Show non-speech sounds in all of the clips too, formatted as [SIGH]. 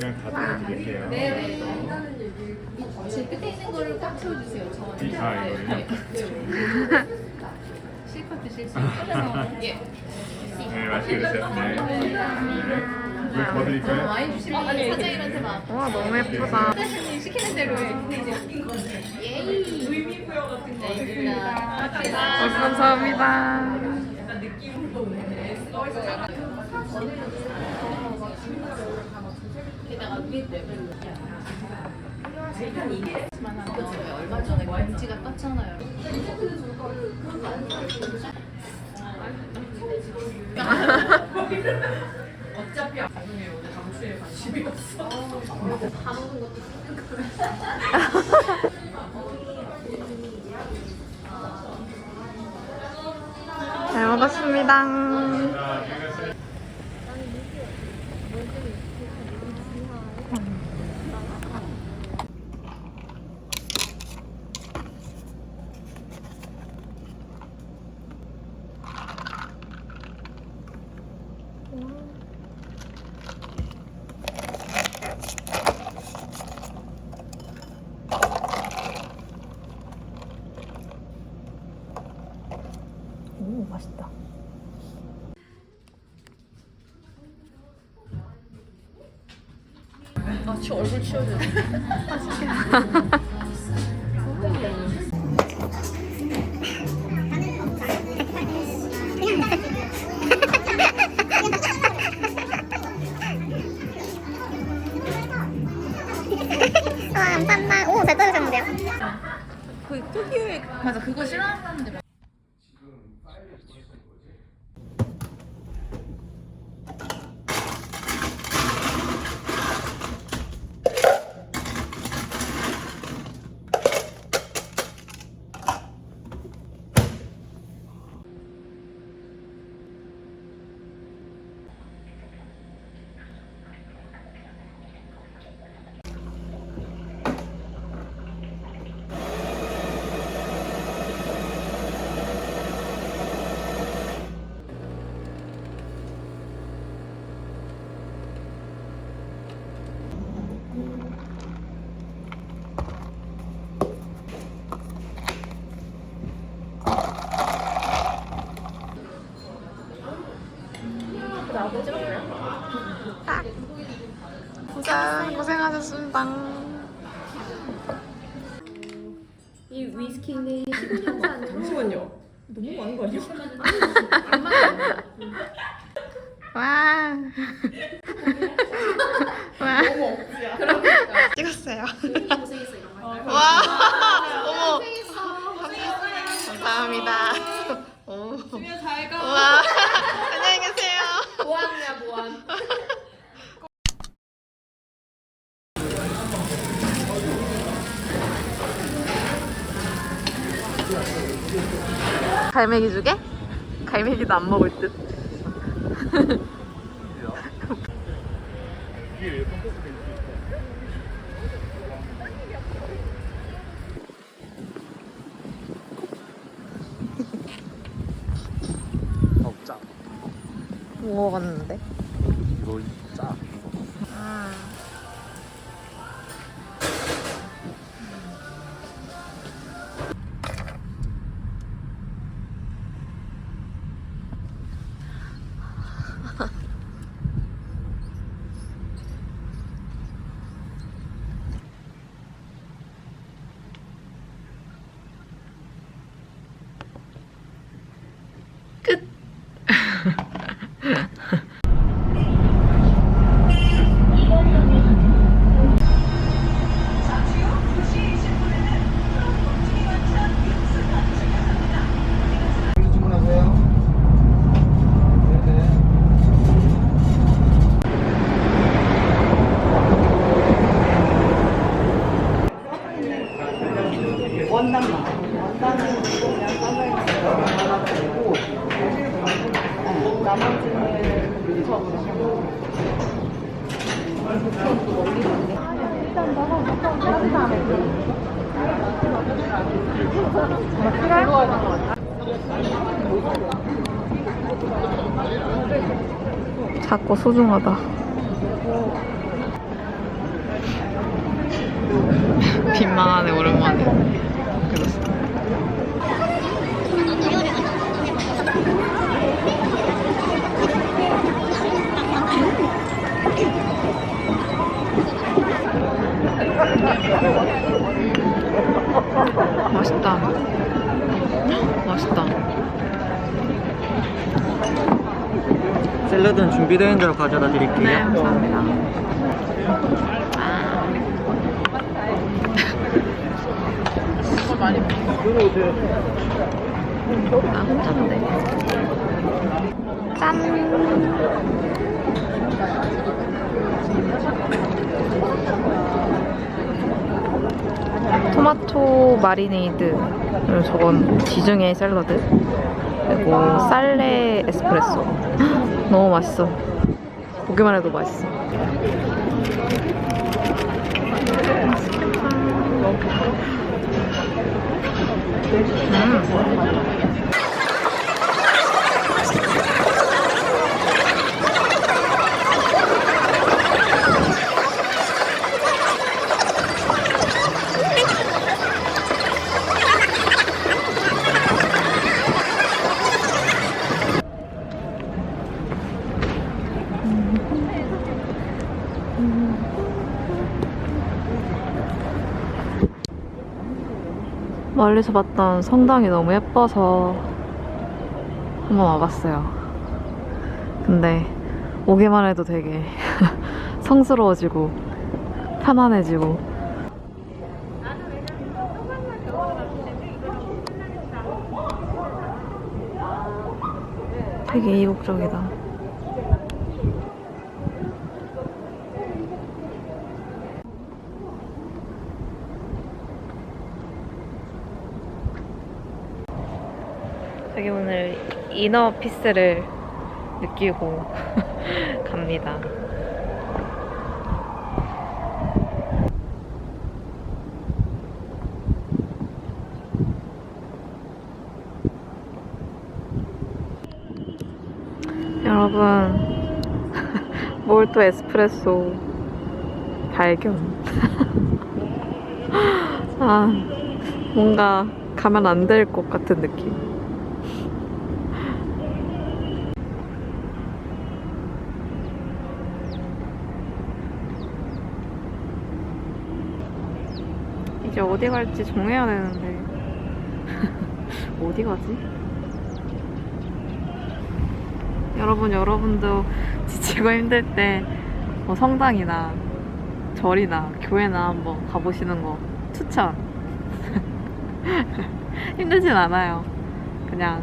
그냥 다 드릴게요. 네네. 제 끝에 있는 거를 꽉 채워주세요. 저. 이- 아, 이거요? 네. 실컷 드실 수 있게. [LAUGHS] 예. 네, 맛있게 드세요. 네. 네. 물더 드릴까요? 많이 주시면 사장님한테만. 와 너무 예쁘다. 사장님 시키는 대로 해. 예이. 의미 부여 같은 거. 네, 어, 감사합니다. 게다가 위에 때문에. 만한 거 얼마 전에 공지가 떴잖아요. 잘 먹었습니다. 갈매기 주게? 갈매기도 안 먹을 듯. 먹자. 먹어 작고 소중하다. [LAUGHS] 빈망하네 오랜만에. 그랬어. 맛있다. [GASPS] 맛있다. 샐러드는 있는 대로 가져다 드릴게요. 네, 감사합니다. 아. 아, 혼자인데. 짠! 토마토 마리네이드 그리고 저건 지중해 샐러드 그리고 쌀레 에스프레소 너무 맛있어 보기만 해도 맛있어 음. 멀리서 봤던 성당이 너무 예뻐서 한번 와봤어요. 근데 오기만 해도 되게 [LAUGHS] 성스러워지고 편안해지고 되게 이국적이다. 저기 오늘 이너 피스를 느끼고 [LAUGHS] 갑니다. 여러분, [LAUGHS] 몰토 에스프레소 발견. [LAUGHS] 아, 뭔가 가면 안 될 것 같은 느낌. 이제 어디 갈지 정해야 되는데. [LAUGHS] 어디 가지? 여러분 여러분도 [LAUGHS] 지치고 힘들 때 뭐 성당이나 절이나 교회나 한번 가보시는 거 추천. [LAUGHS] 힘들진 않아요. 그냥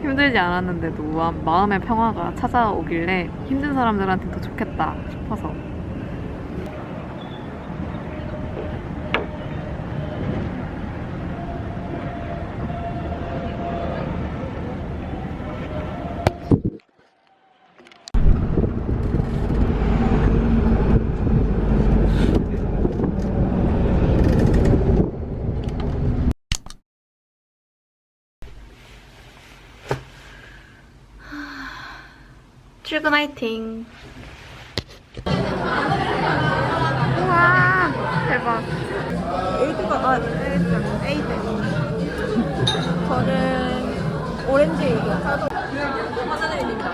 힘들지 않았는데도 마음- 마음의 평화가 찾아오길래 힘든 사람들한테도 좋겠다 싶어서 출근 화이팅. 우와, 대박. 아 에이드 에이드. 저는 오렌지 에이드. 화장님입니다.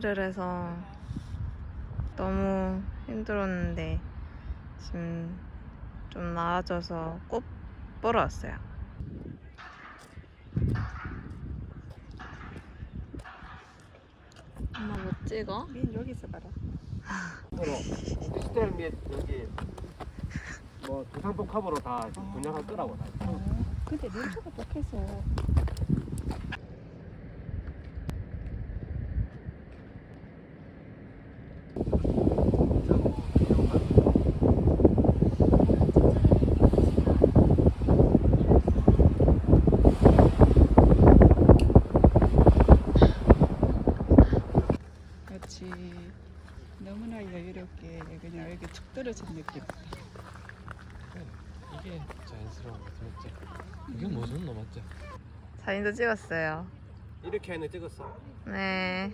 급체를 해서 너무 힘들었는데 지금 좀 나아져서 꼭 보러 왔어요. 엄마 뭐 찍어? 민 여기서 봐라. 디지털 및 여기 뭐 두상품 컵으로 다 분양할 거라고 다. 근데 렌즈가 똑해서 같이 너무나 여유롭게 그냥 이렇게 툭 떨어진 느낌. 이게 자연스러운 거 맞지? 이게 무슨 너 맞지? 사진도 찍었어요. 이렇게 하는 찍었어? 네.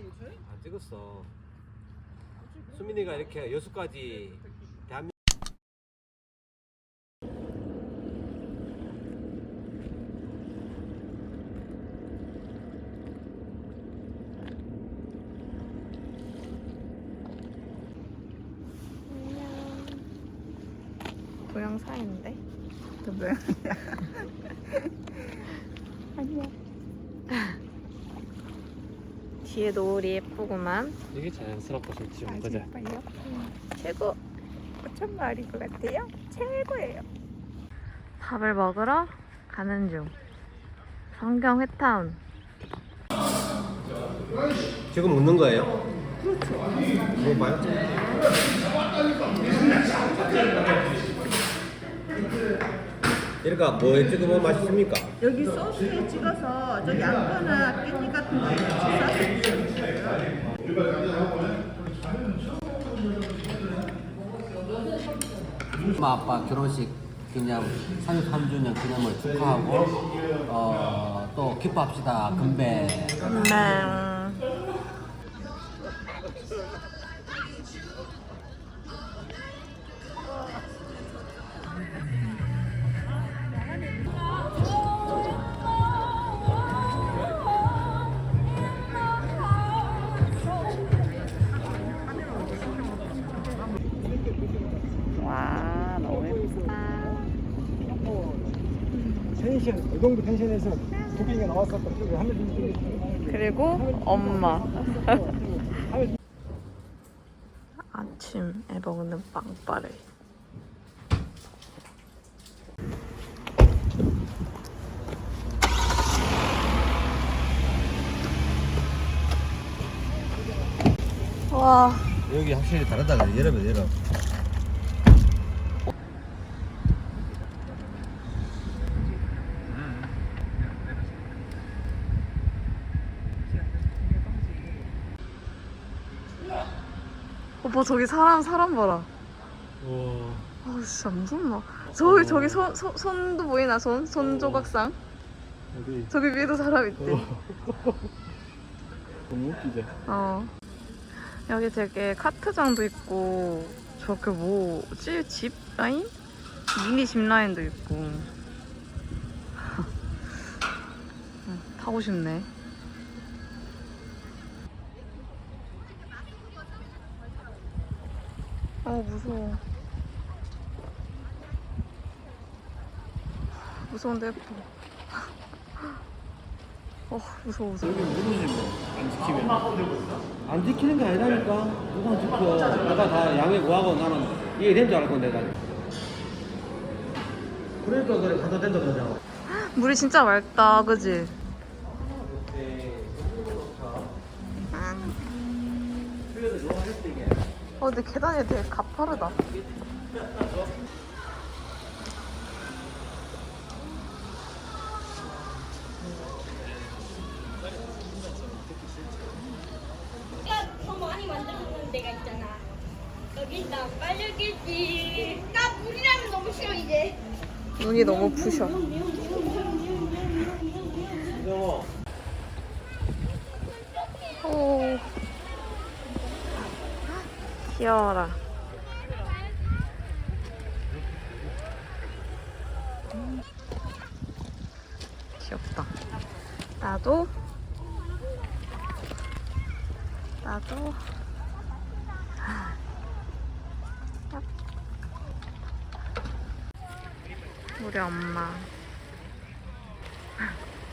안 찍었어. 수민이가 이렇게 여수까지 대한민국 동영상인데? 왜? 뒤에 노을이 예쁘구만. 이게 자연스럽고 좋지 뭐 그지? 예뻐요. 최고. 천 마리인 것 같아요. 최고예요. 밥을 먹으러 가는 중. 성경 회타운. 지금 웃는 거예요? 그렇죠. 뭐 봐요? 이러니까 뭐에 찍으면 맛있습니까? 여기 소스에 찍어서 저 양파나 깻잎 같은 거에 엄마 아빠 결혼식 그냥 33주년 기념을 축하하고 어, 또 기뻐합시다 건배 네. 펜션, 의동부 펜션에서 두 개가 나왔었던 그 하늘 좀 그리고 엄마. [LAUGHS] 아침에 먹는 빵빠레. 와, 여기 확실히 다르다 여러분 여러분 오빠 저기 사람 사람 봐라. 아 진짜 무섭나? 저기 저기 손, 손 손도 보이나 손? 손 조각상? 어디 저기 위에도 사람 있대. [LAUGHS] 너무 웃기지? 어. 여기 되게 카트장도 있고 저렇게 뭐지 집 라인? 미니 집 라인도 있고. 응, [LAUGHS] 타고 싶네. 어 무서워. 무서운데 예뻐. [LAUGHS] 어 무서워 무서워. 안 지키는 게 아니라니까 누가 지켜 내가 다 양해 구하고 나는 이해된 줄 알고 내가 그러니까 그래 가도 된다 그러잖아 물이 진짜 맑다, 그지? 어, 근데 계단이 되게 가파르다. 눈이 너무 부셔. 오. 귀여워라. 귀엽다. 나도 나도 얍. 우리 엄마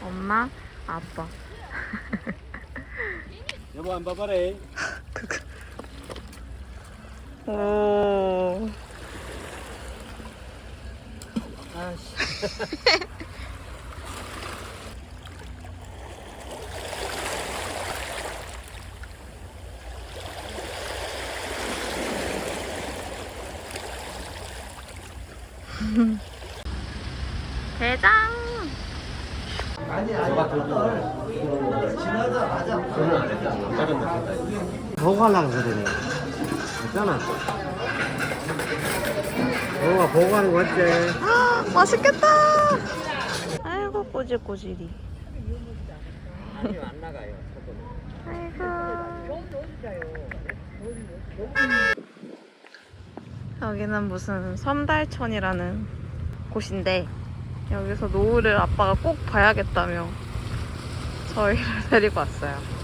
엄마, 아빠. [LAUGHS] 여보 안 봐봐래. 오. 대장. 보고 하려고 그러더니. 있잖아. 너가 보고 하는 거 같지? 아, 맛있겠다. 아이고 꼬질꼬질이. 안 나가요. 아이고. 여기는 무슨 섬달천이라는 곳인데 여기서 노을을 아빠가 꼭 봐야겠다며 저희를 [LAUGHS] 데리고 왔어요.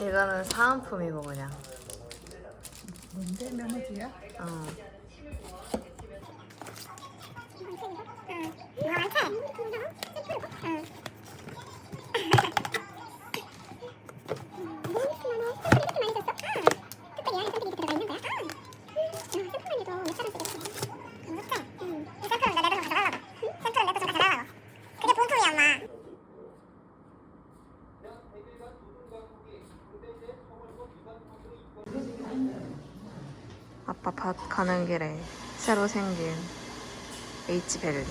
이거는 사은품이고 그냥. 뭔데 면허지야? 어. 응. 그게 본품이야 엄마 아빠 밭 가는 길에 새로 생긴 H밸리.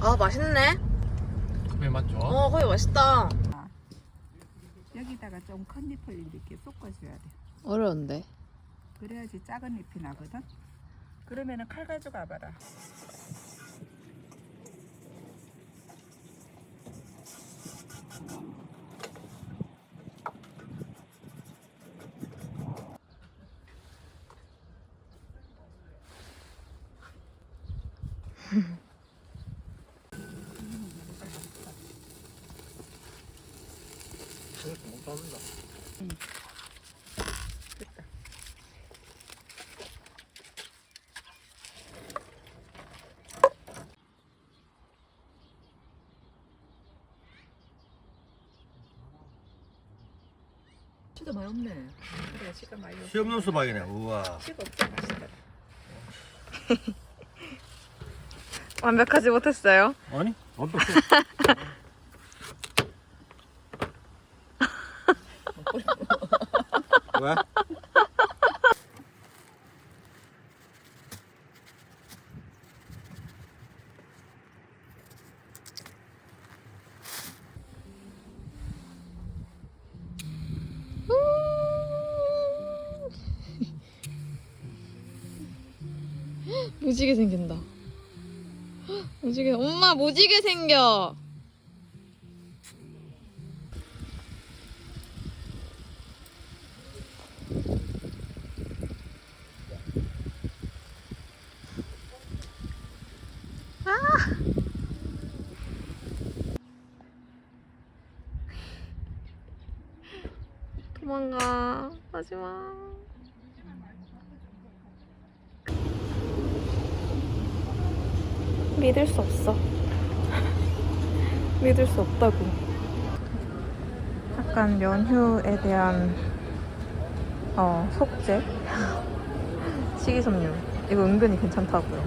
아 맛있네. 커피 맞죠? 어 거기 맛있다. 여기다가 좀큰 잎을 이렇게 섞어줘야 돼. 어려운데. 그래야지 작은 잎이 나거든. 그러면은 칼 가지고 와봐라. 시도 많이 없네. 그래, 시가 많이 없어. 시없는 수박이네. 우와. 시가 없어 맛있다. 완벽하지 못했어요. 아니? 완벽해. [LAUGHS] 무지개 생긴다. 무지개 엄마 무지개 생겨. 아! 도망가 하지마 믿을 수 없어. [LAUGHS] 믿을 수 없다고. 약간 연휴에 대한 어, 속죄? [LAUGHS] 식이섬유. 이거 은근히 괜찮다고요.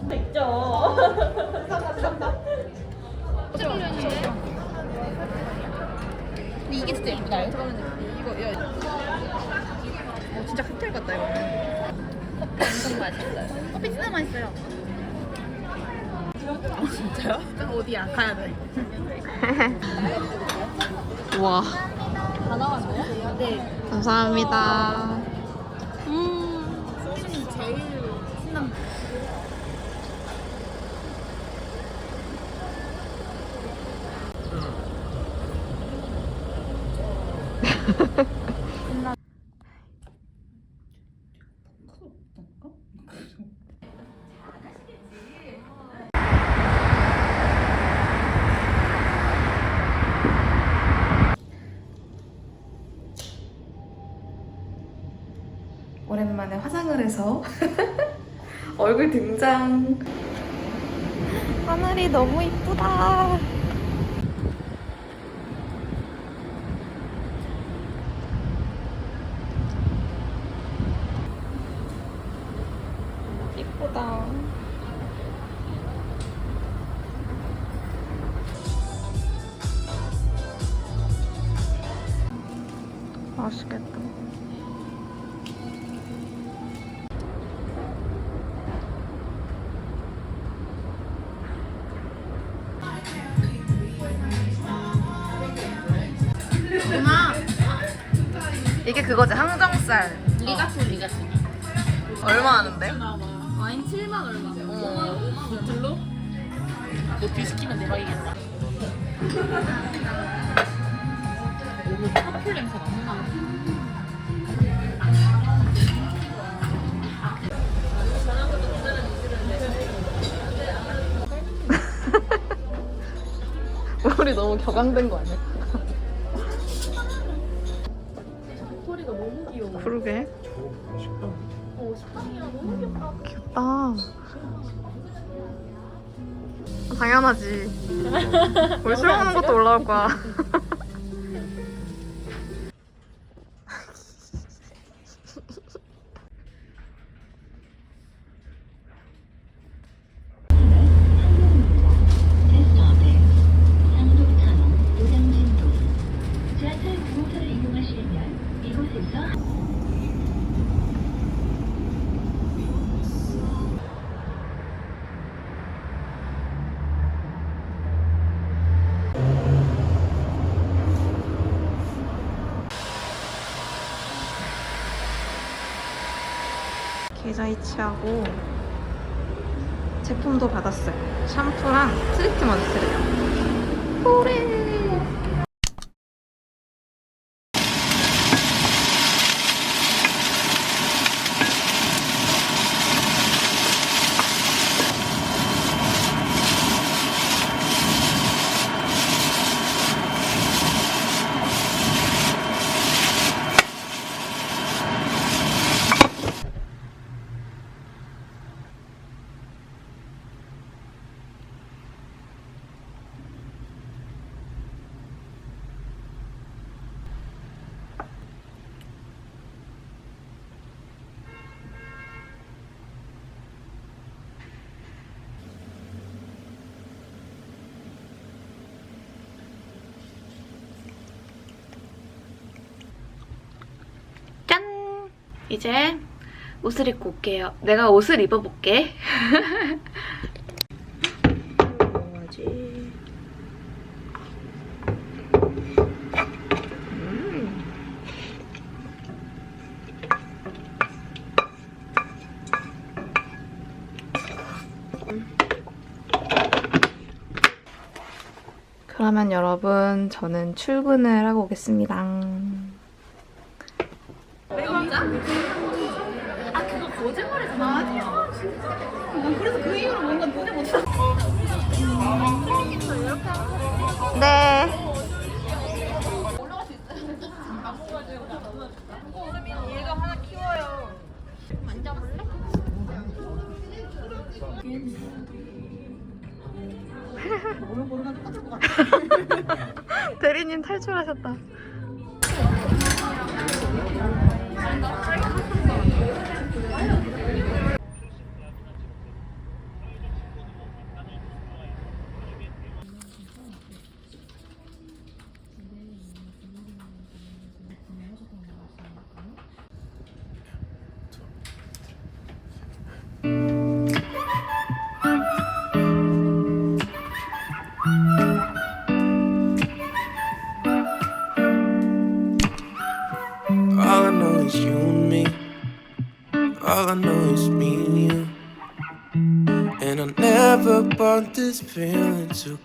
근데 [LAUGHS] 이게 진짜 예쁘다. 잠깐만요. 이거 야. 어 진짜 호텔 같다 이거. 엄청 맛있어요. 커피 진짜 맛있어요. 아 진짜요? 어디야? 가야 돼. 와. 다 나왔어요? 네. 감사합니다. 오랜만에 화장을 해서 [LAUGHS] 얼굴 등장. 하늘이 너무 이쁘다. 이게 그거지 항정살. 리가토 리가토. 얼마 하는데? 와인 7만 얼마. 어머. 보틀로? 너 뒤 시키면 대박이겠다. 오늘 커플 냄새 너무 나. [LAUGHS] 우리 너무 격앙된 거 아니야? 그러게. 어, 식당이랑 너무 귀엽다. 귀엽다. 당연하지. [LAUGHS] 우리 술 먹는 것도 올라올 거야. [LAUGHS] 계좌 이체하고 제품도 받았어요. 샴푸랑 트리트먼트래요. 그래. 짠! 이제 옷을 입고 올게요. 내가 옷을 입어볼게. 그러면 여러분, 저는 출근을 하고 오겠습니다. 대리님 탈출하셨다. feeling too